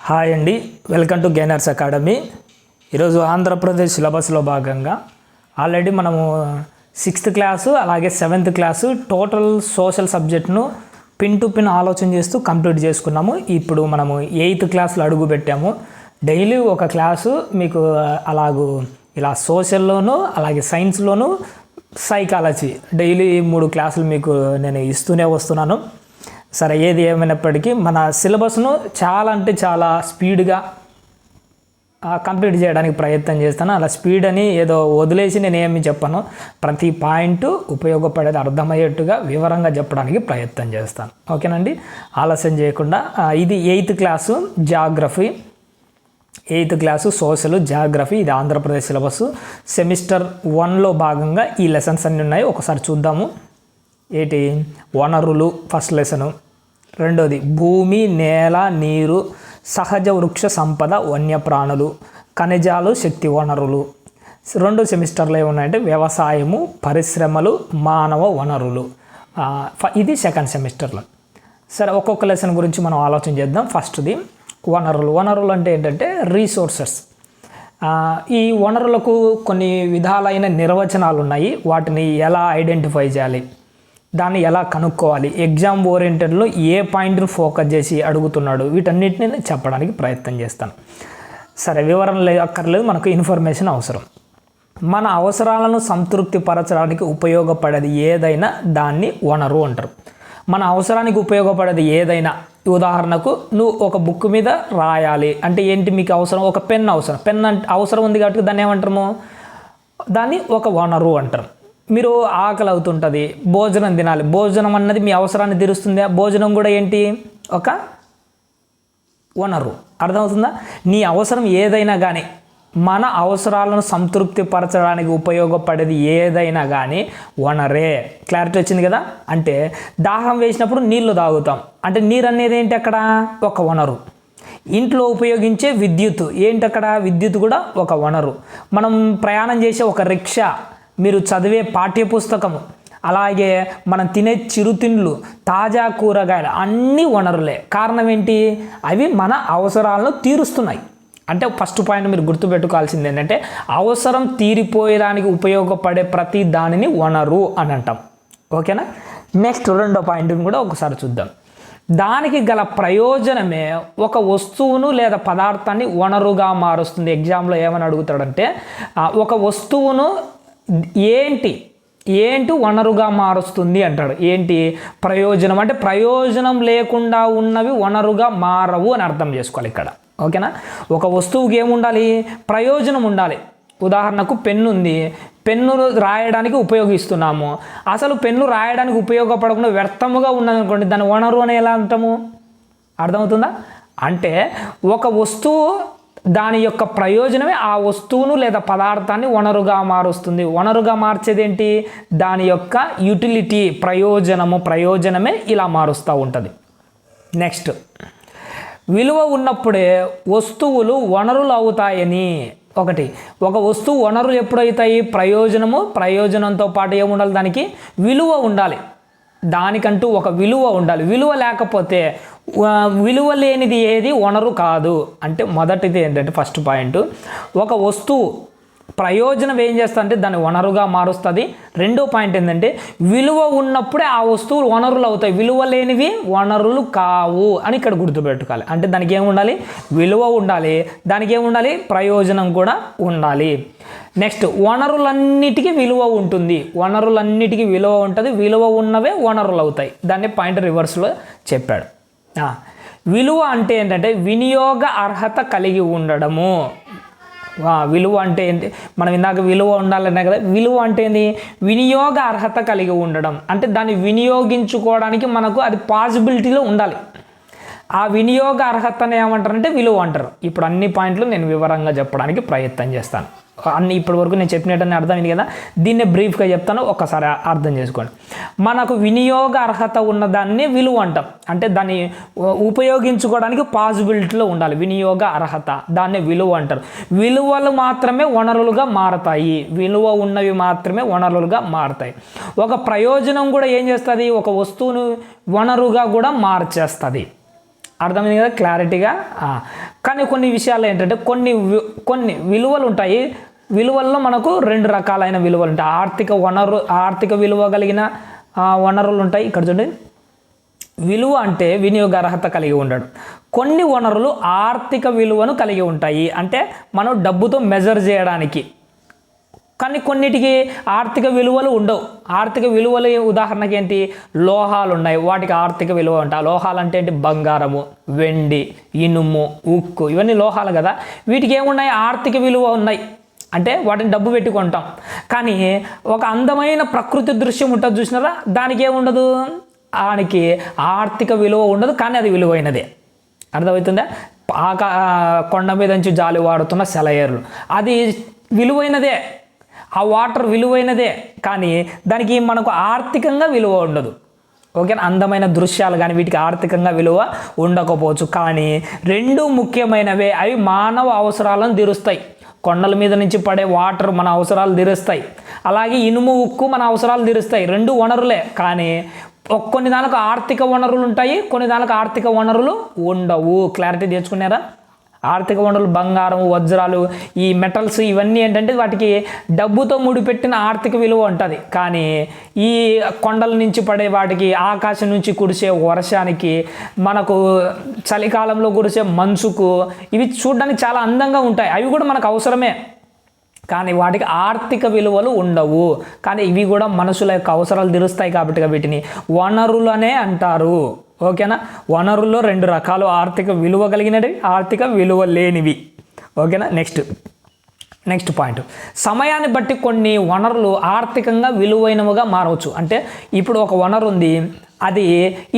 Hi అండి. Welcome to gainers academy. ఈరోజు ఆంధ్రప్రదేశ్ సిలబస్లో భాగంగా ఆల్రెడీ మనము సిక్స్త్ క్లాసు అలాగే సెవెంత్ క్లాసు టోటల్ సోషల్ సబ్జెక్ట్ను పిన్ టు పిన్ ఆలోచన చేస్తూ కంప్లీట్ చేసుకున్నాము. ఇప్పుడు మనము ఎయిత్ క్లాసులో అడుగు పెట్టాము. డైలీ ఒక క్లాసు మీకు అలాగూ ఇలా సోషల్లోనూ అలాగే సైన్స్లోనూ సైకాలజీ డైలీ మూడు క్లాసులు మీకు నేను ఇస్తూనే వస్తున్నాను. సరే ఏది ఏమైనప్పటికీ మన సిలబస్ను చాలా అంటే చాలా స్పీడ్గా కంప్లీట్ చేయడానికి ప్రయత్నం చేస్తాను. అలా స్పీడ్ అని ఏదో వదిలేసి నేను ఏమి చెప్పను. ప్రతి పాయింట్ ఉపయోగపడేది అర్థమయ్యేట్టుగా వివరంగా చెప్పడానికి ప్రయత్నం చేస్తాను. ఓకేనండి? ఆలస్యం చేయకుండా ఇది eighth class geography. Eighth class social geography ఇది ఆంధ్రప్రదేశ్ సిలబస్. సెమిస్టర్ వన్లో భాగంగా ఈ లెసన్స్ అన్నీ ఉన్నాయి. ఒకసారి చూద్దాము. ఏంటి? వనరులు ఫస్ట్ లెసను. రెండోది భూమి నేల నీరు సహజ వృక్ష సంపద వన్యప్రాణులు ఖనిజాలు శక్తి వనరులు. రెండు సెమిస్టర్లో ఏమున్నాయంటే వ్యవసాయము పరిశ్రమలు మానవ వనరులు. ఇది సెకండ్ సెమిస్టర్లో. సరే ఒక్కొక్క లెసన్ గురించి మనం ఆలోచన చేద్దాం. ఫస్ట్ది వనరులు. వనరులు అంటే ఏంటంటే రీసోర్సెస్. ఈ వనరులకు కొన్ని విధాలైన నిర్వచనాలు ఉన్నాయి వాటిని ఎలా ఐడెంటిఫై చేయాలి? దాన్ని ఎలా కనుక్కోవాలి? ఎగ్జామ్ ఓరియంటెడ్లో ఏ పాయింట్ను ఫోకస్ చేసి అడుగుతున్నాడు? వీటన్నిటిని నేను చెప్పడానికి ప్రయత్నం చేస్తాను. సరే వివరణ లేదు అక్కర్లేదు మనకు ఇన్ఫర్మేషన్ అవసరం. మన అవసరాలను సంతృప్తి పరచడానికి ఉపయోగపడేది ఏదైనా దాన్ని వనరు అంటారు. మన అవసరానికి ఉపయోగపడేది ఏదైనా ఉదాహరణకు నువ్వు ఒక బుక్ మీద రాయాలి అంటే ఏంటి మీకు అవసరం? ఒక పెన్ అవసరం. పెన్ అంటే అవసరం ఉంది కాబట్టి దాన్ని ఏమంటాము? దాన్ని ఒక వనరు అంటారు. మీరు ఆకలి అవుతుంటుంది. భోజనం తినాలి. భోజనం అన్నది మీ అవసరాన్ని తీరుస్తుంది? భోజనం కూడా ఏంటి? ఒక వనరు. అర్థమవుతుందా? నీ అవసరం ఏదైనా కానీ మన అవసరాలను సంతృప్తి పరచడానికి ఉపయోగపడేది ఏదైనా కానీ వనరే. క్లారిటీ వచ్చింది కదా? అంటే దాహం వేసినప్పుడు నీళ్ళు తాగుతాం. అంటే నీరు అనేది ఏంటి అక్కడ? ఒక వనరు. ఇంట్లో ఉపయోగించే విద్యుత్. ఏంటి అక్కడ? విద్యుత్ కూడా ఒక వనరు. మనం ప్రయాణం చేసే ఒక రిక్షా. మీరు చదివే పాఠ్యపుస్తకము అలాగే మనం తినే చిరుతిండ్లు తాజా కూరగాయలు అన్నీ వనరులే. కారణం ఏంటి? అవి మన అవసరాలను తీరుస్తున్నాయి. అంటే ఫస్ట్ పాయింట్ మీరు గుర్తుపెట్టుకోవాల్సింది ఏంటంటే అవసరం తీరిపోయేదానికి ఉపయోగపడే ప్రతి దానిని వనరు అని అంటాం. ఓకేనా? నెక్స్ట్ రెండో పాయింట్ని కూడా ఒకసారి చూద్దాం. దానికి గల ప్రయోజనమే ఒక వస్తువును లేదా పదార్థాన్ని వనరుగా మారుస్తుంది. ఎగ్జామ్లో ఏమని అడుగుతాడంటే ఒక వస్తువును ఏంటి? ఏంటి వనరుగా మారుస్తుంది అంటాడు. ఏంటి? ప్రయోజనం. అంటే ప్రయోజనం లేకుండా ఉన్నవి వనరుగా మారవు అని అర్థం చేసుకోవాలి ఇక్కడ. ఓకేనా? ఒక వస్తువుకి ఏముండాలి? ప్రయోజనం ఉండాలి. ఉదాహరణకు పెన్ను ఉంది. పెన్ను రాయడానికి ఉపయోగిస్తున్నాము. అసలు పెన్ను రాయడానికి ఉపయోగపడకుండా వ్యర్థముగా ఉన్నదనుకోండి దాని వనరు అని ఎలా అంటాము? అర్థమవుతుందా? అంటే ఒక వస్తువు దాని యొక్క ప్రయోజనమే ఆ వస్తువును లేదా పదార్థాన్ని వనరుగా మారుస్తుంది. వనరుగా మార్చేది ఏంటి దాని యొక్క యూటిలిటీ ప్రయోజనము ప్రయోజనమే ఇలా మారుస్తూ ఉంటుంది. నెక్స్ట్ విలువ ఉన్నప్పుడే వస్తువులు వనరులు అవుతాయని. ఒకటి ఒక వస్తువు వనరులు ఎప్పుడైతాయి ప్రయోజనము ప్రయోజనంతో పాటు ఏముండాలి దానికి? విలువ ఉండాలి. దానికంటూ ఒక విలువ ఉండాలి. విలువ లేకపోతే విలువ లేనిది ఏది వనరు కాదు. అంటే మొదటిది ఏంటంటే ఫస్ట్ పాయింట్ ఒక వస్తువు ప్రయోజనం ఏం చేస్తా అంటే దాన్ని వనరుగా మారుస్తుంది. రెండో పాయింట్ ఏంటంటే విలువ ఉన్నప్పుడే ఆ వస్తువులు వనరులు అవుతాయి. విలువ లేనివి వనరులు కావు అని ఇక్కడ గుర్తుపెట్టుకోవాలి. అంటే దానికి ఏమి ఉండాలి? విలువ ఉండాలి. దానికి ఏమి ఉండాలి? ప్రయోజనం కూడా ఉండాలి. నెక్స్ట్ వనరులన్నిటికీ విలువ ఉంటుంది. వనరులన్నిటికీ విలువ ఉంటుంది. విలువ ఉన్నవే వనరులు అవుతాయి. దాన్ని పాయింట్ రివర్స్లో చెప్పాడు. విలువ అంటే ఏంటంటే వినియోగ అర్హత కలిగి ఉండడము. విలువ అంటే ఏంటి? మనం ఇందాక విలువ ఉండాలన్నా కదా విలువ అంటే ఏంటి వినియోగ అర్హత కలిగి ఉండడం. అంటే దాన్ని వినియోగించుకోవడానికి మనకు అది పాసిబిలిటీలో ఉండాలి. ఆ వినియోగ అర్హతను ఏమంటారంటే విలువ అంటారు. ఇప్పుడు అన్ని పాయింట్లు నేను వివరంగా చెప్పడానికి ప్రయత్నం చేస్తాను. అన్ని ఇప్పటి వరకు నేను చెప్పినట్టని అర్థమైంది కదా? దీన్నే బ్రీఫ్గా చెప్తాను ఒక్కసారి అర్థం చేసుకోండి. మనకు వినియోగ అర్హత ఉన్న దాన్ని విలువ అంటాం. అంటే దాన్ని ఉపయోగించుకోవడానికి పాసిబిలిటీలో ఉండాలి. వినియోగ అర్హత దాన్ని విలువ అంటారు. విలువలు మాత్రమే వనరులుగా మారతాయి. విలువ ఉన్నవి మాత్రమే వనరులుగా మారతాయి. ఒక ప్రయోజనం కూడా ఏం చేస్తుంది? ఒక వస్తువును వనరుగా కూడా మార్చేస్తుంది. అర్థమైంది కదా? క్లారిటీగా? కానీ కొన్ని విషయాలు ఏంటంటే కొన్ని వి- కొన్ని విలువలు ఉంటాయి విలువల్లో మనకు రెండు రకాలైన విలువలు ఉంటాయి ఆర్థిక వనరు ఆర్థిక విలువ కలిగిన వనరులు ఉంటాయి ఇక్కడ చూడండి. విలువ అంటే వినియోగ అర్హత కలిగి ఉండడం. కొన్ని వనరులు ఆర్థిక విలువను కలిగి ఉంటాయి. అంటే మనం డబ్బుతో మెజర్ చేయడానికి కానీ కొన్నిటికి ఆర్థిక విలువలు ఉండవు. ఆర్థిక విలువలు ఉదాహరణకి ఏంటి లోహాలు ఉన్నాయి వాటికి ఆర్థిక విలువ ఉంటాయి ఆ లోహాలు అంటే ఏంటి? బంగారము వెండి ఇనుము ఉక్కు ఇవన్నీ లోహాలు కదా. వీటికి ఏమున్నాయి? ఆర్థిక విలువ ఉన్నాయి. అంటే వాటిని డబ్బు పెట్టి కొంటాం. కానీ ఒక అందమైన ప్రకృతి దృశ్యం ఉంటుంది చూసినారా? దానికి ఏముండదు? దానికి ఆర్థిక విలువ ఉండదు కానీ అది విలువైనదే. అర్థమవుతుందా? ఆకా కొండ మీద నుంచి జాలి వాడుతున్న సెలయేర్లు. అది విలువైనదే. ఆ వాటర్ విలువైనదే. కానీ దానికి మనకు ఆర్థికంగా విలువ ఉండదు. ఓకే? అందమైన దృశ్యాలు కానీ వీటికి ఆర్థికంగా విలువ ఉండకపోవచ్చు. కానీ రెండు ముఖ్యమైనవే. అవి మానవ అవసరాలను తీరుస్తాయి. కొండల మీద నుంచి పడే వాటర్ మన అవసరాలు తీరుస్తాయి. అలాగే ఇనుము ఉక్కు మన అవసరాలు తీరుస్తాయి. రెండు వనరులే. కానీ కొన్ని దానికి ఆర్థిక వనరులు ఉంటాయి కొన్ని దానికి ఆర్థిక వనరులు ఉండవు. క్లారిటీ తెచ్చుకున్నారా? ఆర్థిక వనరులు బంగారం వజ్రాలు ఈ మెటల్స్ ఇవన్నీ ఏంటంటే వాటికి డబ్బుతో ముడిపెట్టిన ఆర్థిక విలువ ఉంటుంది. కానీ ఈ కొండల నుంచి పడే వాటికి ఆకాశం నుంచి కురిసే వర్షానికి మనకు చలికాలంలో కురిసే మంచుకు ఇవి చూడడానికి చాలా అందంగా ఉంటాయి. అవి కూడా మనకు అవసరమే. కానీ వాటికి ఆర్థిక విలువలు ఉండవు. కానీ ఇవి కూడా మనుషుల యొక్క అవసరాలు తీరుస్తాయి కాబట్టి వీటిని వనరులనే అంటారు. ఓకేనా? వనరుల్లో రెండు రకాలు ఆర్థిక విలువ కలిగినవి ఆర్థిక విలువ లేనివి. ఓకేనా? నెక్స్ట్. నెక్స్ట్ పాయింట్ సమయాన్ని బట్టి కొన్ని వనరులు ఆర్థికంగా విలువైనవిగా మారవచ్చు. అంటే ఇప్పుడు ఒక వనరు ఉంది అది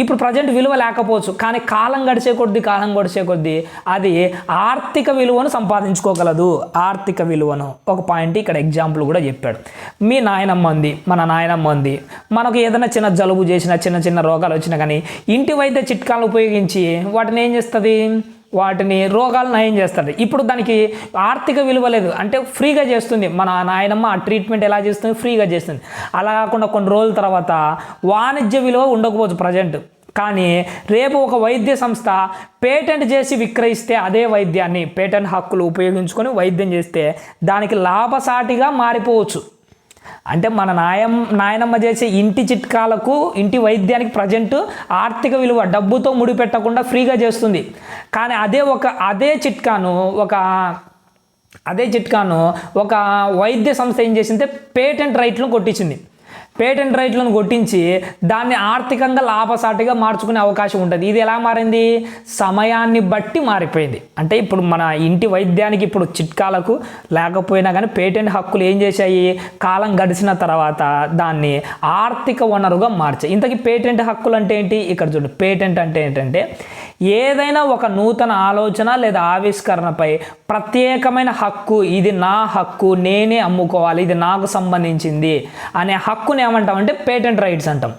ఇప్పుడు ప్రజెంట్ విలువ లేకపోవచ్చు కానీ కాలం గడిచే కొద్దీ కాలం గడిచే కొద్దీ అది ఆర్థిక విలువను సంపాదించుకోగలదు. ఆర్థిక విలువను. ఒక పాయింట్ ఇక్కడ ఎగ్జాంపుల్ కూడా చెప్పాడు. మీ నాయనమ్మ ఉంది మన నాయనమ్మ ఉంది. మనకు ఏదైనా చిన్న జలుబు చేసినా చిన్న చిన్న రోగాలు వచ్చినా కానీ ఇంటి వైద్య చిట్కాలు ఉపయోగించి వాటిని ఏం చేస్తుంది? వాటిని రోగాలు నయం చేస్తాడు ఇప్పుడు దానికి ఆర్థిక విలువ లేదు. అంటే ఫ్రీగా చేస్తుంది. మన నాయనమ్మ ఆ ట్రీట్మెంట్ ఎలా చేస్తుంది? ఫ్రీగా చేస్తుంది. అలా కాకుండా కొన్ని రోజుల తర్వాత వాణిజ్య విలువ ఉండకపోవచ్చు ప్రజెంట్. కానీ రేపు ఒక వైద్య సంస్థ పేటెంట్ చేసి విక్రయిస్తే అదే వైద్యాన్ని పేటెంట్ హక్కులు ఉపయోగించుకొని వైద్యం చేస్తే దానికి లాభసాటిగా మారిపోవచ్చు. అంటే మన నాయం నాయనమ్మ చేసే ఇంటి చిట్కాలకు ఇంటి వైద్యానికి ప్రజెంట్ ఆర్థిక విలువ డబ్బుతో ముడిపెట్టకుండా ఫ్రీగా చేస్తుంది. కానీ అదే ఒక అదే చిట్కాను ఒక అదే చిట్కాను ఒక వైద్య సంస్థ ఏం చేసిందంటే పేటెంట్ రైట్లను కొట్టించింది. పేటెంట్ రైట్లను కొట్టించి దాన్ని ఆర్థికంగా లాభసాటిగా మార్చుకునే అవకాశం ఉంటుంది. ఇది ఎలా మారింది? సమయాన్ని బట్టి మారిపోయింది. అంటే ఇప్పుడు మన ఇంటి వైద్యానికి ఇప్పుడు చిట్కాలకు లేకపోయినా కానీ పేటెంట్ హక్కులు ఏం చేశాయి? కాలం గడిచిన తర్వాత దాన్ని ఆర్థిక వనరుగా మార్చాయి ఇంతకీ పేటెంట్ హక్కులు అంటే ఏంటి? ఇక్కడ చూడండి పేటెంట్ అంటే ఏంటంటే ఏదైనా ఒక నూతన ఆలోచన లేదా ఆవిష్కరణపై ప్రత్యేకమైన హక్కు ఇది నా హక్కు నేనే అమ్ముకోవాలి ఇది నాకు సంబంధించింది అనే హక్కుని ఏమంటామంటే పేటెంట్ రైట్స్ అంటాం.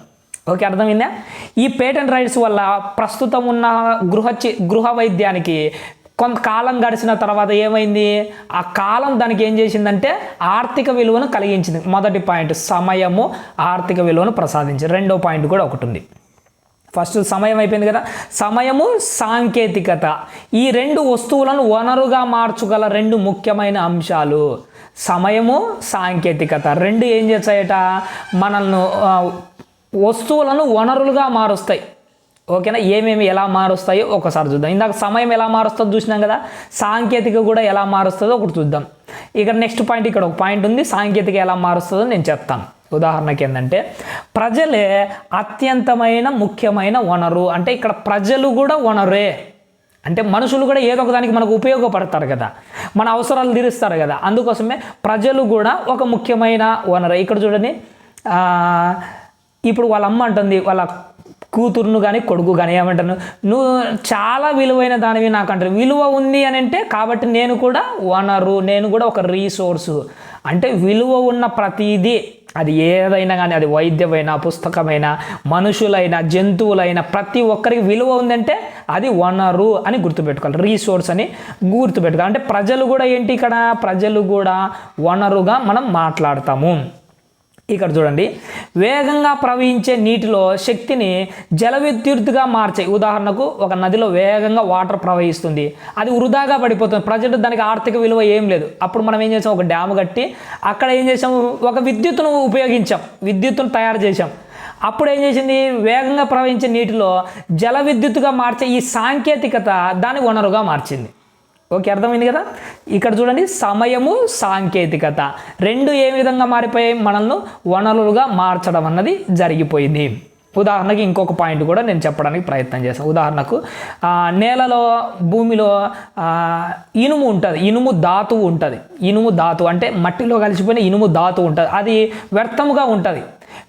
ఓకే అర్థమైందా? ఈ పేటెంట్ రైట్స్ వల్ల ప్రస్తుతం ఉన్న గృహ చి- గృహ వైద్యానికి కొంతకాలం గడిచిన తర్వాత ఏమైంది? ఆ కాలం దానికి ఏం చేసిందంటే ఆర్థిక విలువను కలిగించింది. మొదటి పాయింట్ సమయము ఆర్థిక విలువను ప్రసాదించింది. రెండో పాయింట్ కూడా ఒకటి ఉంది. ఫస్ట్ సమయం అయిపోయింది కదా. సమయము సాంకేతికత. ఈ రెండు వస్తువులను వనరుగా మార్చగల రెండు ముఖ్యమైన అంశాలు. సమయము సాంకేతికత. రెండు ఏం చేస్తాయట? మనల్ని వస్తువులను వనరులుగా మారుస్తాయి. ఓకేనా? ఏమేమి ఎలా మారుస్తాయో ఒకసారి చూద్దాం. ఇందాక సమయం ఎలా మారుస్తుందో చూసినాం కదా. సాంకేతిక కూడా ఎలా మారుస్తుందో ఒకటి చూద్దాం. ఇక్కడ నెక్స్ట్ పాయింట్ ఇక్కడ ఒక పాయింట్ ఉంది. సాంకేతిక ఎలా మారుస్తుందో నేను చెప్తాను. ఉదాహరణకి ఏంటంటే ప్రజలే అత్యంతమైన ముఖ్యమైన వనరు. అంటే ఇక్కడ ప్రజలు కూడా వనరే. అంటే మనుషులు కూడా ఏదో ఒక దానికి మనకు ఉపయోగపడతారు కదా. మన అవసరాలు తీరుస్తారు కదా. అందుకోసమే ప్రజలు కూడా ఒక ముఖ్యమైన వనరు. ఇక్కడ చూడండి ఇప్పుడు వాళ్ళ అమ్మ అంటుంది వాళ్ళ కూతురును కానీ కొడుకు కానీ ఏమంటాను నువ్వు చాలా విలువైన దానివి నాకు అంటారు. విలువ ఉంది అని అంటే కాబట్టి నేను కూడా వనరు. నేను కూడా ఒక రీసోర్సు. అంటే విలువ ఉన్న ప్రతిదీ అది ఏదైనా కానీ అది వైద్యమైనా పుస్తకమైన మనుషులైన జంతువులైన ప్రతి ఒక్కరికి విలువ ఉందంటే అది వనరు అని గుర్తుపెట్టుకోవాలి. రీసోర్స్ అని గుర్తుపెట్టుకోవాలి. అంటే ప్రజలు కూడా ఏంటి ఇక్కడ? ప్రజలు కూడా వనరుగా మనం మాట్లాడతాము. ఇక్కడ చూడండి. వేగంగా ప్రవహించే నీటిలో శక్తిని జల విద్యుత్తుగా మార్చే ఉదాహరణకు ఒక నదిలో వేగంగా వాటర్ ప్రవహిస్తుంది. అది వృధాగా పడిపోతుంది. ప్రజెంట్ దానికి ఆర్థిక విలువ ఏం లేదు. అప్పుడు మనం ఏం చేసాం? ఒక డ్యామ్ కట్టి అక్కడ ఏం చేసాం? ఒక విద్యుత్తును ఉపయోగించాం. విద్యుత్తును తయారు చేసాం అప్పుడు ఏం చేసింది? వేగంగా ప్రవహించే నీటిలో జల విద్యుత్తుగా మార్చే ఈ సాంకేతికత దాని వనరుగా మార్చింది. ఓకే అర్థమైంది కదా? ఇక్కడ చూడండి సమయము సాంకేతికత. రెండు ఏ విధంగా మారిపోయాయి? మనల్ని వనరులుగా మార్చడం అన్నది జరిగిపోయింది. ఉదాహరణకి ఇంకొక పాయింట్ కూడా నేను చెప్పడానికి ప్రయత్నం చేస్తాను ఉదాహరణకు నేలలో భూమిలో ఇనుము ఉంటుంది. ఇనుము ధాతువు ఉంటుంది. ఇనుము ధాతువు అంటే మట్టిలో కలిసిపోయిన ఇనుము ధాతువు ఉంటుంది. అది వ్యర్థముగా ఉంటుంది.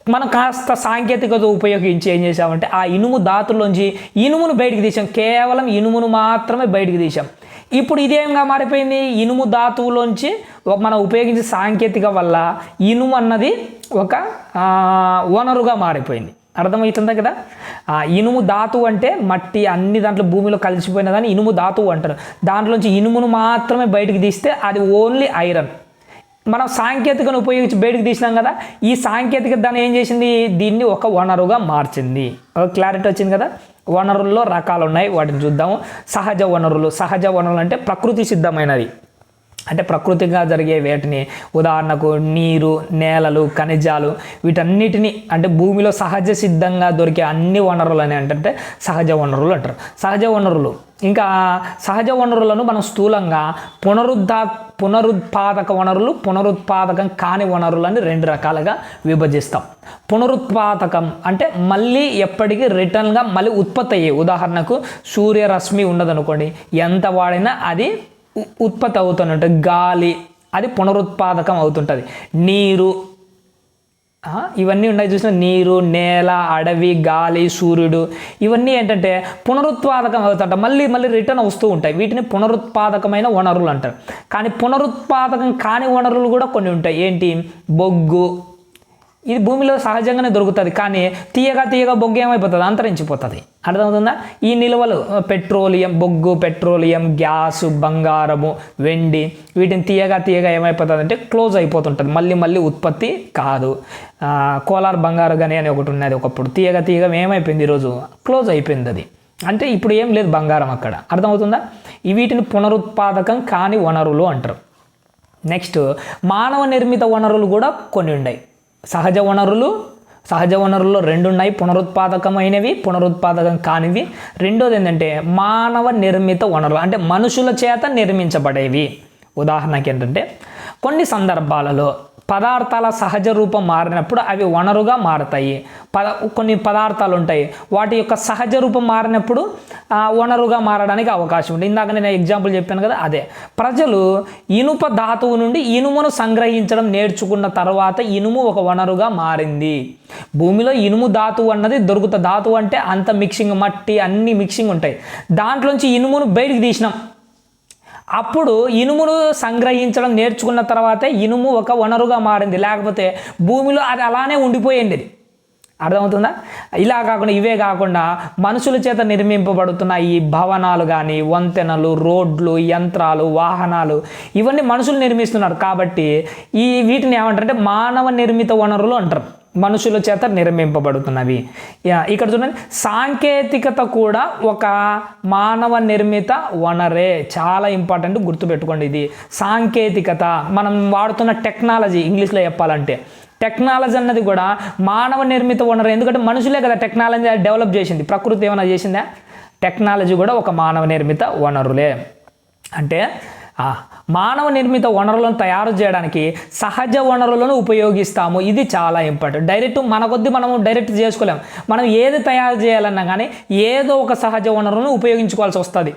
మనం కాస్త సాంకేతికత ఉపయోగించి ఏం చేసామంటే ఆ ఇనుము ధాతుల్లోంచి ఇనుమును బయటికి తీసాం కేవలం ఇనుమును మాత్రమే బయటికి తీసాం ఇప్పుడు ఇదేంగా మారిపోయింది. ఇనుము ధాతువులోంచి ఒక మనం ఉపయోగించే సాంకేతిక వల్ల ఇనుము అన్నది ఒక వనరుగా మారిపోయింది. అర్థమవుతుందా కదా? ఆ, ఇనుము ధాతువు అంటే మట్టి అన్ని దాంట్లో భూమిలో కలిసిపోయినదని ఇనుము ధాతువు అంటారు. దాంట్లోంచి ఇనుమును మాత్రమే బయటికి తీస్తే అది ఓన్లీ ఐరన్. మనం సాంకేతికను ఉపయోగించి బయటకు తీసినాం కదా ఈ సాంకేతిక దాన్ని ఏం చేసింది? దీన్ని ఒక వనరుగా మార్చింది. ఒక క్లారిటీ వచ్చింది కదా? వనరుల్లో రకాలు ఉన్నాయి వాటిని చూద్దాము. సహజ వనరులు సహజ వనరులు అంటే ప్రకృతి సిద్ధమైనది. అంటే ప్రకృతిగా జరిగే వేటిని ఉదాహరణకు నీరు నేలలు ఖనిజాలు వీటన్నిటిని అంటే భూమిలో సహజ సిద్ధంగా దొరికే అన్ని వనరులు అని అంటే సహజ వనరులు అంటారు. సహజ వనరులు. ఇంకా సహజ వనరులను మనం స్థూలంగా పునరుద్ధా పునరుత్పాదక వనరులు పునరుత్పాదకం కాని వనరులని రెండు రకాలుగా విభజిస్తాం. పునరుత్పాదకం అంటే మళ్ళీ ఎప్పటికీ రిటర్న్గా మళ్ళీ ఉత్పత్తి అయ్యే ఉదాహరణకు సూర్యరశ్మి ఉన్నదనుకోండి ఎంత వాడినా అది ఉత్పత్తి అవుతున్నట్టు గాలి అది పునరుత్పాదకం అవుతుంటుంది. నీరు ఇవన్నీ ఉన్నాయి చూసిన నీరు నేల అడవి గాలి సూర్యుడు ఇవన్నీ ఏంటంటే పునరుత్పాదకం అవుతుంట మళ్ళీ మళ్ళీ రిటర్న్ వస్తూ ఉంటాయి. వీటిని పునరుత్పాదకమైన వనరులు అంటారు. కానీ పునరుత్పాదకం కాని వనరులు కూడా కొన్ని ఉంటాయి. ఏంటి? బొగ్గు ఇది భూమిలో సహజంగానే దొరుకుతుంది కానీ తీయగా తీయగా బొగ్గు ఏమైపోతుంది? అంతరించిపోతుంది. అర్థమవుతుందా? ఈ నిల్వలు పెట్రోలియం బొగ్గు పెట్రోలియం గ్యాసు బంగారము వెండి వీటిని తీయగా తీయగా ఏమైపోతుంది అంటే క్లోజ్ అయిపోతుంటుంది. మళ్ళీ మళ్ళీ ఉత్పత్తి కాదు. కోలార్ బంగారు గని అని ఒకటి ఉన్నది ఒకప్పుడు. తీయగా తీయగా ఏమైపోయింది ఈరోజు? క్లోజ్ అయిపోయింది అది. అంటే ఇప్పుడు ఏం లేదు బంగారం అక్కడ. అర్థమవుతుందా? ఈ వీటిని పునరుత్పాదకం కాని వనరులు అంటారు. నెక్స్ట్ మానవ నిర్మిత వనరులు కూడా కొన్ని ఉన్నాయి సహజ వనరులు సహజ వనరుల్లో రెండు ఉన్నాయి పునరుత్పాదకమైనవి పునరుత్పాదకం కానివి. రెండోది ఏంటంటే మానవ నిర్మిత వనరులు అంటే మనుషుల చేత నిర్మించబడేవి. ఉదాహరణకి ఏంటంటే కొన్ని సందర్భాలలో పదార్థాల సహజ రూపం మారినప్పుడు అవి వనరుగా మారతాయి. పద కొన్ని పదార్థాలు ఉంటాయి. వాటి యొక్క సహజ రూపం మారినప్పుడు వనరుగా మారడానికి అవకాశం ఉంది. ఇందాక నేను ఎగ్జాంపుల్ చెప్పాను కదా అదే. ప్రజలు ఇనుప ధాతువు నుండి ఇనుమును సంగ్రహించడం నేర్చుకున్న తర్వాత ఇనుము ఒక వనరుగా మారింది. భూమిలో ఇనుము ధాతువు అన్నది దొరుకుత ధాతువు అంటే అంత మిక్సింగ్ మట్టి అన్ని మిక్సింగ్ ఉంటాయి. దాంట్లోంచి ఇనుమును బయటికి తీసినాం. అప్పుడు ఇనుమును సంగ్రహించడం నేర్చుకున్న తర్వాత ఇనుము ఒక వనరుగా మారింది. లేకపోతే భూమిలో అది అలానే ఉండిపోయింది. అది. అర్థమవుతుందా? ఇలా కాకుండా ఇవే కాకుండా మనుషుల చేత నిర్మింపబడుతున్న ఈ భవనాలు కానీ వంతెనలు రోడ్లు యంత్రాలు వాహనాలు ఇవన్నీ మనుషులు నిర్మిస్తున్నారు. కాబట్టి ఈ వీటిని ఏమంటారంటే మానవ నిర్మిత వనరులు అంటారు. మనుషుల చేత నిర్మింపబడుతున్నవి. ఇక్కడ చూడండి సాంకేతికత కూడా ఒక మానవ నిర్మిత వనరే. చాలా ఇంపార్టెంట్ గుర్తుపెట్టుకోండి ఇది. సాంకేతికత మనం వాడుతున్న టెక్నాలజీ ఇంగ్లీష్లో చెప్పాలంటే. టెక్నాలజీ అన్నది కూడా మానవ నిర్మిత వనరు. ఎందుకంటే మనుషులే కదా టెక్నాలజీ డెవలప్ చేసింది. ప్రకృతి ఏమైనా చేసిందా? టెక్నాలజీ కూడా ఒక మానవ నిర్మిత వనరులే. అంటే మానవ నిర్మిత వనరులను తయారు చేయడానికి సహజ వనరులను ఉపయోగిస్తాము. ఇది చాలా ఇంపార్టెంట్. డైరెక్ట్ మన కొద్ది మనము డైరెక్ట్ చేసుకోలేము మనం ఏది తయారు చేయాలన్నా కానీ ఏదో ఒక సహజ వనరులను ఉపయోగించుకోవాల్సి వస్తుంది.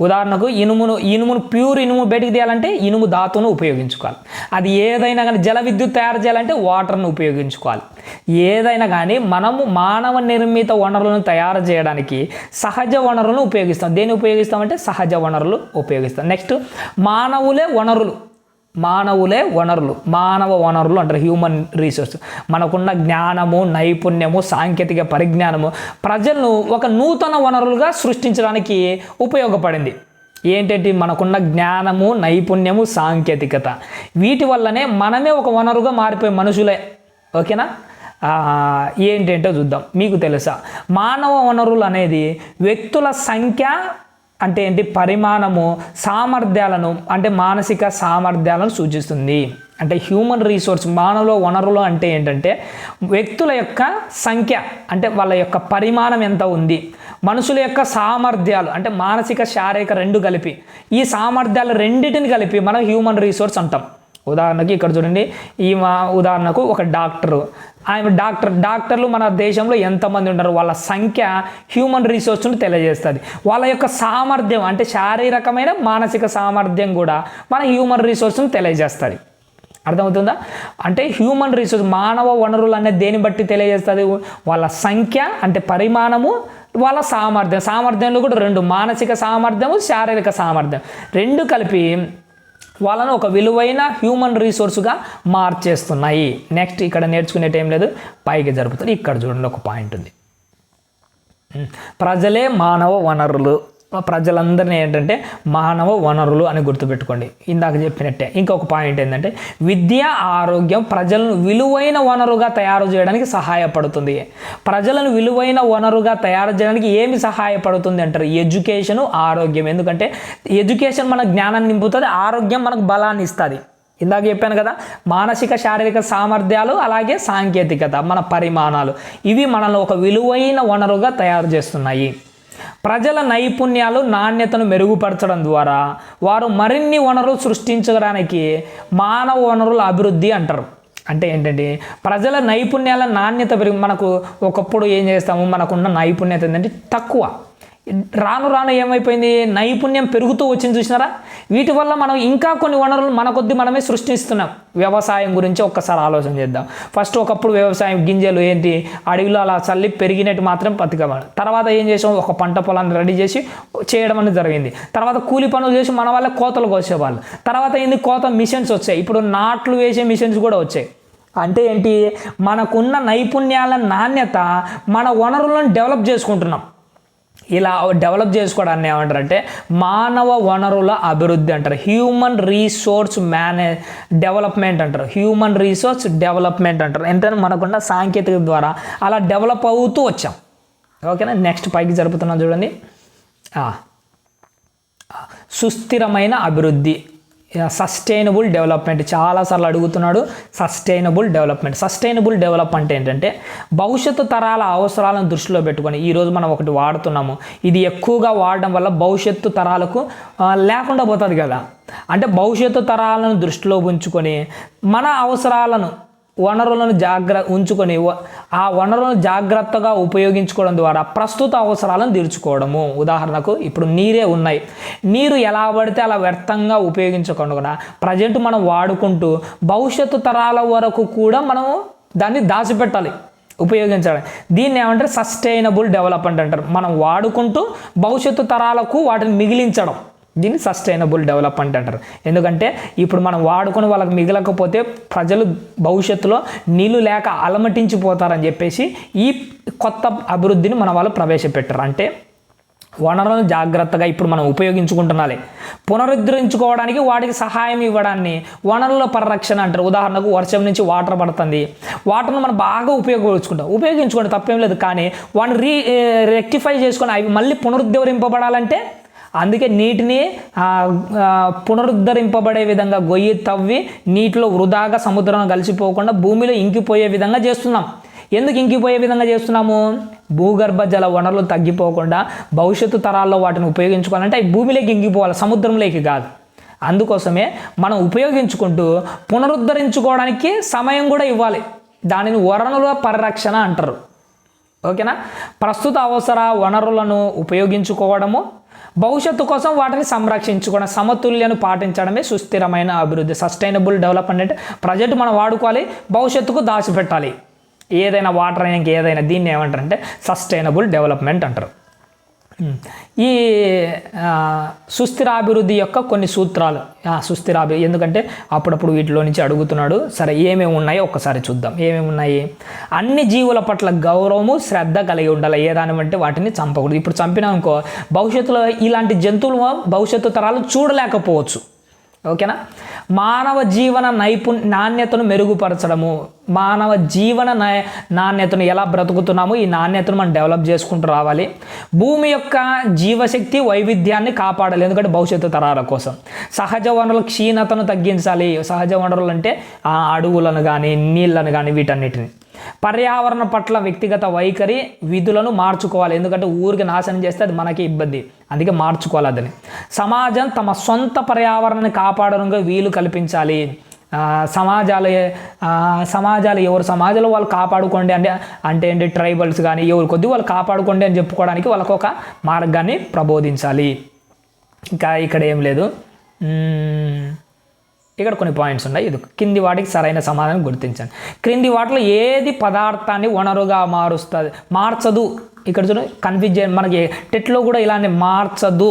ఉదాహరణకు ఇనుమును ఇనుమును ప్యూర్ ఇనుము బయటికి తీయాలంటే ఇనుము ధాతువును ఉపయోగించుకోవాలి. అది ఏదైనా కానీ జల విద్యుత్ తయారు చేయాలంటే వాటర్ను ఉపయోగించుకోవాలి. ఏదైనా కానీ మనము మానవ నిర్మిత వనరులను తయారు చేయడానికి సహజ వనరులను ఉపయోగిస్తాం. దేన్ని ఉపయోగిస్తామంటే సహజ వనరులు ఉపయోగిస్తాం. నెక్స్ట్ మానవులే వనరులు. మానవులే వనరులు మానవ వనరులు అంటారు హ్యూమన్ రీసోర్స్ మనకున్న జ్ఞానము నైపుణ్యము సాంకేతిక పరిజ్ఞానము ప్రజలను ఒక నూతన వనరులుగా సృష్టించడానికి ఉపయోగపడింది. ఏంటంటే మనకున్న జ్ఞానము నైపుణ్యము సాంకేతికత. వీటి వల్లనే మనమే ఒక వనరుగా మారిపోయే మనుషులే. ఓకేనా? ఏంటంటే చూద్దాం. మీకు తెలుసా? మానవ వనరులు అనేది వ్యక్తుల సంఖ్య అంటే ఏంటి? పరిమాణము సామర్థ్యాలను అంటే మానసిక సామర్థ్యాలను సూచిస్తుంది. అంటే హ్యూమన్ రీసోర్స్ మానవ వనరులు అంటే ఏంటంటే వ్యక్తుల యొక్క సంఖ్య అంటే వాళ్ళ యొక్క పరిమాణం ఎంత ఉంది? మనుషుల యొక్క సామర్థ్యాలు అంటే మానసిక శారీరక రెండు కలిపి. ఈ సామర్థ్యాలు రెండింటిని కలిపి మనం హ్యూమన్ రీసోర్స్ అంటాం. ఉదాహరణకి ఇక్కడ చూడండి ఈ మా ఉదాహరణకు ఒక డాక్టరు. ఆయన డాక్టర్ డాక్టర్లు మన దేశంలో ఎంతమంది ఉన్నారు వాళ్ళ సంఖ్య హ్యూమన్ రీసోర్స్ను తెలియజేస్తుంది. వాళ్ళ యొక్క సామర్థ్యం అంటే శారీరకమైన మానసిక సామర్థ్యం కూడా మన హ్యూమన్ రీసోర్స్ను తెలియజేస్తుంది. అర్థమవుతుందా? అంటే హ్యూమన్ రీసోర్స్ మానవ వనరులు అనేది దేని బట్టి తెలియజేస్తుంది? వాళ్ళ సంఖ్య అంటే పరిమాణము వాళ్ళ సామర్థ్యం. సామర్థ్యంలో కూడా రెండు మానసిక సామర్థ్యము శారీరక సామర్థ్యం. రెండు కలిపి వాళ్ళను ఒక విలువైన హ్యూమన్ రీసోర్స్గా మార్చేస్తున్నాయి. నెక్స్ట్ ఇక్కడ నేర్చుకునే టైం లేదు. పైకి జరుపుతుంది ఇక్కడ చూడండి ఒక పాయింట్ ఉంది. ప్రజలే మానవ వనరులు. ప్రజలందరినీ ఏంటంటే మానవ వనరులు అని గుర్తుపెట్టుకోండి. ఇందాక చెప్పినట్టే. ఇంకొక పాయింట్ ఏంటంటే విద్య ఆరోగ్యం ప్రజలను విలువైన వనరుగా తయారు చేయడానికి సహాయపడుతుంది. ప్రజలను విలువైన వనరుగా తయారు చేయడానికి ఏమి సహాయపడుతుంది అంటారు? ఎడ్యుకేషను ఆరోగ్యం. ఎందుకంటే ఎడ్యుకేషన్ మన జ్ఞానాన్ని నింపుతుంది ఆరోగ్యం మనకు బలాన్ని ఇస్తుంది. ఇందాక చెప్పాను కదా మానసిక శారీరక సామర్థ్యాలు అలాగే సాంకేతికత మన పరిమాణాలు. ఇవి మనల్ని ఒక విలువైన వనరుగా తయారు చేస్తున్నాయి. ప్రజల నైపుణ్యాలు నాణ్యతను మెరుగుపరచడం ద్వారా వారు మరిన్ని వనరులు సృష్టించడానికి మానవ వనరుల అభివృద్ధి అంటారు. అంటే ఏంటంటే ప్రజల నైపుణ్యాల నాణ్యత పెరిగి మనకు ఒకప్పుడు ఏం చేస్తాము మనకున్న నైపుణ్యత ఏంటంటే తక్కువ. రాను రాను ఏమైపోయింది? నైపుణ్యం పెరుగుతూ వచ్చింది చూసినారా? వీటి వల్ల మనం ఇంకా కొన్ని వనరులు మన కొద్ది మనమే సృష్టిస్తున్నాం. వ్యవసాయం గురించి ఒక్కసారి ఆలోచన చేద్దాం. ఫస్ట్ ఒకప్పుడు వ్యవసాయం గింజలు ఏంటి? అడవిలో అలా చల్లి పెరిగినట్టు మాత్రం బతికవాలి తర్వాత ఏం చేసాం? ఒక పంట పొలాన్ని రెడీ చేసి చేయడం అనేది జరిగింది. తర్వాత కూలి పనులు చేసి మన వల్ల కోతలు కోసేవాళ్ళు. తర్వాత ఏంది? కోత మిషన్స్ వచ్చాయి. ఇప్పుడు నాట్లు వేసే మిషన్స్ కూడా వచ్చాయి. అంటే ఏంటి? మనకున్న నైపుణ్యాల నాణ్యత మన వనరులను డెవలప్ చేసుకుంటున్నాం. ఇలా డెవలప్ చేసుకోవడాన్ని ఏమంటారంటే మానవ వనరుల అభివృద్ధి అంటారు. హ్యూమన్ రీసోర్స్ మేనే డెవలప్మెంట్ అంటారు. హ్యూమన్ రీసోర్స్ డెవలప్మెంట్ అంటారు. ఎందుకంటే మనకున్న సాంకేతిక ద్వారా అలా డెవలప్ అవుతూ వచ్చాం. ఓకేనా? నెక్స్ట్ పైకి జరుపుతున్నాం చూడండి. సుస్థిరమైన అభివృద్ధి సస్టైనబుల్ డెవలప్మెంట్ చాలాసార్లు అడుగుతున్నాడు సస్టైనబుల్ డెవలప్మెంట్ సస్టైనబుల్ డెవలప్మెంట్ ఏంటంటే భవిష్యత్తు తరాల అవసరాలను దృష్టిలో పెట్టుకొని ఈరోజు మనం ఒకటి వాడుతున్నాము. ఇది ఎక్కువగా వాడడం వల్ల భవిష్యత్తు తరాలకు లేకుండా పోతుంది కదా. అంటే భవిష్యత్తు తరాలను దృష్టిలో ఉంచుకొని మన అవసరాలను వనరులను జాగ్ర ఉంచుకొని ఆ వనరులను జాగ్రత్తగా ఉపయోగించుకోవడం ద్వారా ప్రస్తుత అవసరాలను తీర్చుకోవడము. ఉదాహరణకు ఇప్పుడు నీరే ఉన్నాయి. నీరు ఎలా పడితే అలా వ్యర్థంగా ఉపయోగించకుండా ప్రజెంట్ మనం వాడుకుంటూ భవిష్యత్తు తరాల వరకు కూడా మనము దాన్ని దాచిపెట్టాలి ఉపయోగించాలి. దీన్ని ఏమంటారు? సస్టైనబుల్ డెవలప్మెంట్ అంటారు. మనం వాడుకుంటూ భవిష్యత్తు తరాలకు వాటిని మిగిలించడం. దీన్ని సస్టైనబుల్ డెవలప్మెంట్ అంటారు. ఎందుకంటే ఇప్పుడు మనం వాడుకొని వాళ్ళకి మిగలకపోతే ప్రజలు భవిష్యత్తులో నీళ్ళు లేక అలమటించిపోతారని చెప్పేసి ఈ కొత్త అభివృద్ధిని మన వాళ్ళు ప్రవేశపెట్టారు. అంటే వనరులను జాగ్రత్తగా ఇప్పుడు మనం ఉపయోగించుకుంటున్నాలి. పునరుద్ధరించుకోవడానికి వాటికి సహాయం ఇవ్వడాన్ని వనరుల పరిరక్షణ అంటారు. ఉదాహరణకు వర్షం నుంచి వాటర్ పడుతుంది. వాటర్ను మనం బాగా ఉపయోగించుకుంటాం. ఉపయోగించుకోండి తప్పేం లేదు. కానీ వాటిని రీ రెక్టిఫై చేసుకొని అవి మళ్ళీ పునరుద్ధరింపబడాలంటే అందుకే నీటిని పునరుద్ధరింపబడే విధంగా గొయ్యి తవ్వి నీటిలో వృధాగా సముద్రం కలిసిపోకుండా భూమిలో ఇంకిపోయే విధంగా చేస్తున్నాం. ఎందుకు ఇంకిపోయే విధంగా చేస్తున్నాము? భూగర్భ జల వనరులు తగ్గిపోకుండా భవిష్యత్తు తరాల్లో వాటిని ఉపయోగించుకోవాలంటే అవి భూమిలోకి ఇంకిపోవాలి సముద్రంలోకి కాదు. అందుకోసమే మనం ఉపయోగించుకుంటూ పునరుద్ధరించుకోవడానికి సమయం కూడా ఇవ్వాలి. దానిని వనరుల పరిరక్షణ అంటారు. ఓకేనా? ప్రస్తుత అవసర వనరులను ఉపయోగించుకోవడము భవిష్యత్తు కోసం వాటిని సంరక్షించుకోవడం సమతుల్యను పాటించడమే సుస్థిరమైన అభివృద్ధి. సస్టైనబుల్ డెవలప్మెంట్ అంటే ప్రజెంట్ మనం వాడుకోవాలి భవిష్యత్తుకు దాచిపెట్టాలి. ఏదైనా వాటర్ అయినా ఏదైనా దీన్ని ఏమంటారంటే సస్టైనబుల్ డెవలప్మెంట్ అంటారు. ఈ సుస్థిరాభివృద్ధి యొక్క కొన్ని సూత్రాలు. ఆ, సుస్థిరాభి ఎందుకంటే అప్పుడప్పుడు వీటిలో నుంచి అడుగుతున్నాడు సరే ఏమేమి ఉన్నాయో ఒక్కసారి చూద్దాం. ఏమేమి ఉన్నాయి? అన్ని జీవుల పట్ల గౌరవము శ్రద్ధ కలిగి ఉండాలి. ఏదానివంటే వాటిని చంపకూడదు. ఇప్పుడు చంపినాం అనుకో భవిష్యత్తులో ఇలాంటి జంతువులు భవిష్యత్తు తరాలు చూడలేకపోవచ్చు. ఓకేనా? మానవ జీవన నైపుణ్ నాణ్యతను మెరుగుపరచడము. మానవ జీవన నాణ్యతను ఎలా బ్రతుకుతున్నాము ఈ నాణ్యతను మనం డెవలప్ చేసుకుంటూ రావాలి. భూమి యొక్క జీవశక్తి వైవిధ్యాన్ని కాపాడాలి ఎందుకంటే భవిష్యత్తు తరాల కోసం. సహజ వనరుల క్షీణతను తగ్గించాలి. సహజ వనరులు అంటే ఆ అడవులను కానీ నీళ్ళను కానీ వీటన్నిటిని. పర్యావరణ పట్ల వ్యక్తిగత వైఖరి విధులను మార్చుకోవాలి. ఎందుకంటే ఊరికి నాశనం చేస్తే అది మనకి ఇబ్బంది. అందుకే మార్చుకోవాలి అదని సమాజం తమ సొంత పర్యావరణాన్ని కాపాడడానికి వీలు కల్పించాలి. సమాజాలు సమాజాలు ఎవరు సమాజంలో వాళ్ళు కాపాడుకోండి అంటే అంటే ఏంటి? ట్రైబల్స్ కానీ ఎవరు కొద్ది వాళ్ళు కాపాడుకోండి అని చెప్పుకోవడానికి వాళ్ళకు ఒక మార్గాన్ని ప్రబోధించాలి. ఇంకా ఇక్కడ ఏం లేదు. ఇక్కడ కొన్ని పాయింట్స్ ఉన్నాయి. ఇది కింది వాటికి సరైన సమాధానం గుర్తించండి. క్రింది వాటిలో ఏది పదార్థాన్ని వనరుగా మారుస్తుంది? మార్చదు. ఇక్కడ చూడ కన్ఫ్యూజ్ చేయండి మనకి టెట్లో కూడా ఇలానే మార్చదు.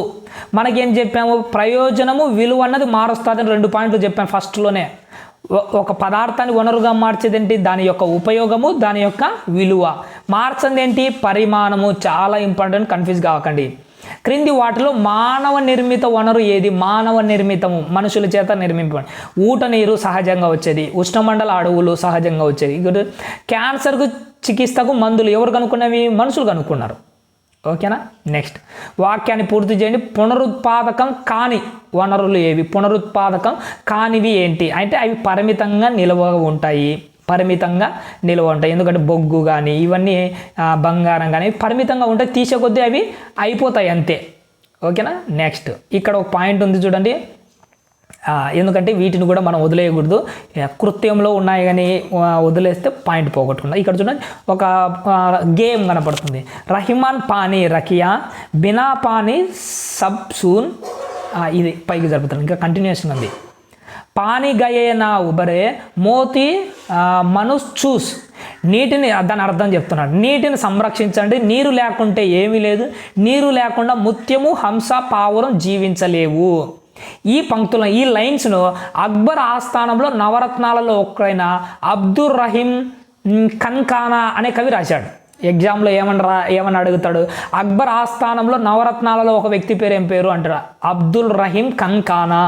మనకి ఏం చెప్పాము? ప్రయోజనము విలువ అన్నది మారుస్తుంది అని రెండు పాయింట్లు చెప్పాను ఫస్ట్లోనే ఒక పదార్థాన్ని వనరుగా మార్చేది ఏంటి దాని యొక్క ఉపయోగము దాని యొక్క విలువ. మార్చంది ఏంటి పరిమాణము. చాలా ఇంపార్టెంట్ కన్ఫ్యూజ్ కావకండి క్రింది వాటిలో మానవ నిర్మిత వనరు ఏది? మానవ నిర్మితము మనుషుల చేత నిర్మింపబడి. ఊట నీరు సహజంగా వచ్చేది. ఉష్ణమండల అడవులు సహజంగా వచ్చేది. ఇక్కడ క్యాన్సర్కు చికిత్సకు మందులు ఎవరు కనుక్కున్నవి? మనుషులు కనుక్కున్నారు. ఓకేనా? నెక్స్ట్. వాక్యాన్ని పూర్తి చేయండి. పునరుత్పాదకం కాని వనరులు ఏవి? పునరుత్పాదకం కానివి ఏంటి? అంటే అవి పరిమితంగా నిల్వ ఉంటాయి. పరిమితంగా నిల్వ ఉంటాయి. ఎందుకంటే బొగ్గు కానీ ఇవన్నీ బంగారం కానీ పరిమితంగా ఉంటాయి తీసే కొద్దీ అవి అయిపోతాయి అంతే. ఓకేనా? నెక్స్ట్ ఇక్కడ ఒక పాయింట్ ఉంది చూడండి. ఎందుకంటే వీటిని కూడా మనం వదిలేయకూడదు. కృత్యంలో ఉన్నాయి కానీ వదిలేస్తే పాయింట్ పోగొట్టుకుందాం. ఇక్కడ చూడండి ఒక గేమ్ కనపడుతుంది. రహిమాన్ పానీ రకియా బినా పానీ సబ్ సూన్ ఇది పైకి జరుపుతాను ఇంకా కంటిన్యూషన్ ఉంది. పాని గయే నా ఉబరే మోతి ఆ, చూస్ నీటిని దాని అర్థం చెప్తున్నాడు. నీటిని సంరక్షించండి. నీరు లేకుంటే ఏమీ లేదు. నీరు లేకుండా ముత్యము హంస పావురం జీవించలేవు. ఈ పంక్తులను ఈ లైన్స్ను అక్బర్ ఆస్థానంలో నవరత్నాలలో ఒకరైన అబ్దుర్ రహీం కన్కానా అనే కవి రాశాడు. ఎగ్జామ్లో ఏమని రా ఏమని అడుగుతాడు? అక్బర్ ఆస్థానంలో నవరత్నాలలో ఒక వ్యక్తి పేరు ఏం పేరు అంటారు అబ్దుల్ రహీం కన్కానా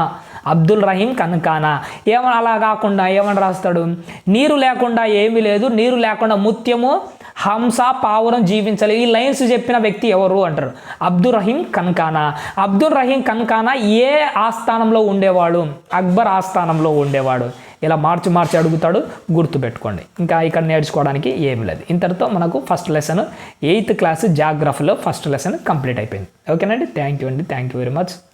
అబ్దుల్ రహీం కన్కానా. ఏమని అలా కాకుండా ఏమని రాస్తాడు? నీరు లేకుండా ఏమీ లేదు. నీరు లేకుండా ముత్యము హంస పావురం జీవించాలి. ఈ లైన్స్ చెప్పిన వ్యక్తి ఎవరు అంటారు? అబ్దుల్ రహీం కన్కానా. అబ్దుల్ రహీం కన్కానా ఏ ఆస్థానంలో ఉండేవాడు? అక్బర్ ఆస్థానంలో ఉండేవాడు. ఇలా మార్చి మార్చి అడుగుతాడు గుర్తుపెట్టుకోండి ఇంకా ఇక్కడ నేర్చుకోవడానికి ఏమి లేదు. ఇంతటితో మనకు ఫస్ట్ లెసన్ ఎయిత్ క్లాస్ జాగ్రఫీలో ఫస్ట్ లెసన్ కంప్లీట్ అయిపోయింది. ఓకేనండి థ్యాంక్ యూ అండి. Thank you very much